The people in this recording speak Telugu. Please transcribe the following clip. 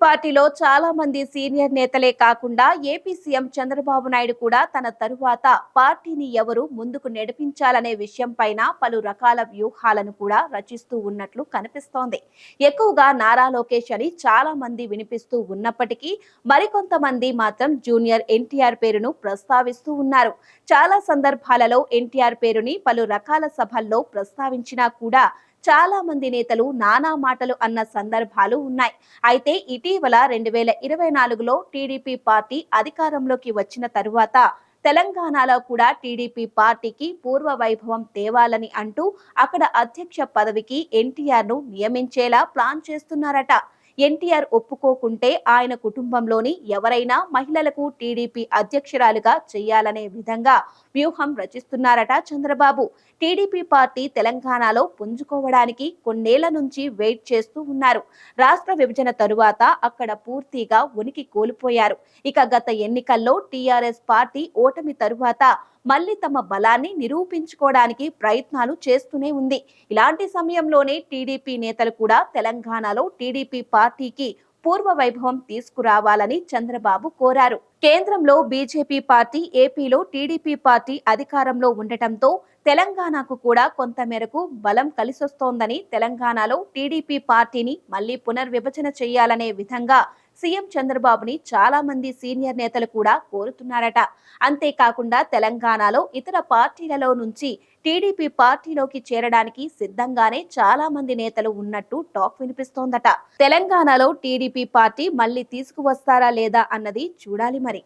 పార్టీలో చాలా మంది సీనియర్ నేతలే కాకుండా ఏపీ సీఎం చంద్రబాబు నాయుడు కూడా తన తరువాత పార్టీని ఎవరు ముందుకు నడిపించాలనే విషయం పైన పలు రకాల వ్యూహాలను కూడా రచిస్తూ ఉన్నట్లు కనిపిస్తోంది. ఎక్కువగా నారా లోకేష్ అని చాలా మంది వినిపిస్తూ ఉన్నప్పటికీ మరికొంతమంది మాత్రం జూనియర్ ఎన్టీఆర్ పేరును ప్రస్తావిస్తూ ఉన్నారు. చాలా సందర్భాలలో ఎన్టీఆర్ పేరుని పలు రకాల సభల్లో ప్రస్తావించినా కూడా చాలా మంది నేతలు నానా మాటలు అన్న సందర్భాలు ఉన్నాయి. అయితే ఇటీవల రెండు వేల ఇరవై నాలుగులో టీడీపీ పార్టీ అధికారంలోకి వచ్చిన తరువాత తెలంగాణలో కూడా టీడీపీ పార్టీకి పూర్వ వైభవం తేవాలని అంటూ అక్కడ అధ్యక్ష పదవికి ఎన్టీఆర్ను నియమించేలా ప్లాన్ చేస్తున్నారట. ఎన్టీఆర్ ఒప్పుకోకుంటే ఆయన కుటుంబంలోని ఎవరైనా మహిళలకు టీడీపీ అధ్యక్షురాలుగా చేయాలనే విధంగా వ్యూహం రచిస్తున్నారట చంద్రబాబు. టీడీపీ పార్టీ తెలంగాణలో పుంజుకోవడానికి కొన్నేళ్ళ నుంచి వెయిట్ చేస్తూ ఉన్నారు. రాష్ట్ర విభజన తరువాత అక్కడ పూర్తిగా ఉనికి కోల్పోయారు. ఇక గత ఎన్నికల్లో టీఆర్ఎస్ పార్టీ ఓటమి తరువాత మళ్ళీ తమ బలాన్ని నిరూపించుకోవడానికి ప్రయత్నాలు చేస్తూనే ఉంది. ఇలాంటి సమయంలోనే టీడీపీ నేతలు కూడా తెలంగాణలో టీడీపీ పార్టీకి పూర్వ వైభవం తీసుకురావాలని చంద్రబాబు కోరారు. కేంద్రంలో బీజేపీ పార్టీ ఏపీలో టీడీపీ పార్టీ అధికారంలో ఉండటంతో తెలంగాణకు కూడా కొంత మేరకు బలం కలిసొస్తోందని తెలంగాణలో టీడీపీ పార్టీని మళ్ళీ పునర్విభజన చేయాలనే విధంగా సీఎం చంద్రబాబుని చాలా మంది సీనియర్ నేతలు కూడా కోరుతున్నారట. అంతేకాకుండా తెలంగాణలో ఇతర పార్టీలలో నుంచి టీడీపీ పార్టీలోకి చేరడానికి సిద్ధంగానే చాలా మంది నేతలు ఉన్నట్టు టాక్ వినిపిస్తోందట. తెలంగాణలో టీడీపీ పార్టీ మళ్ళీ తీసుకువస్తారా లేదా అన్నది చూడాలి మరి.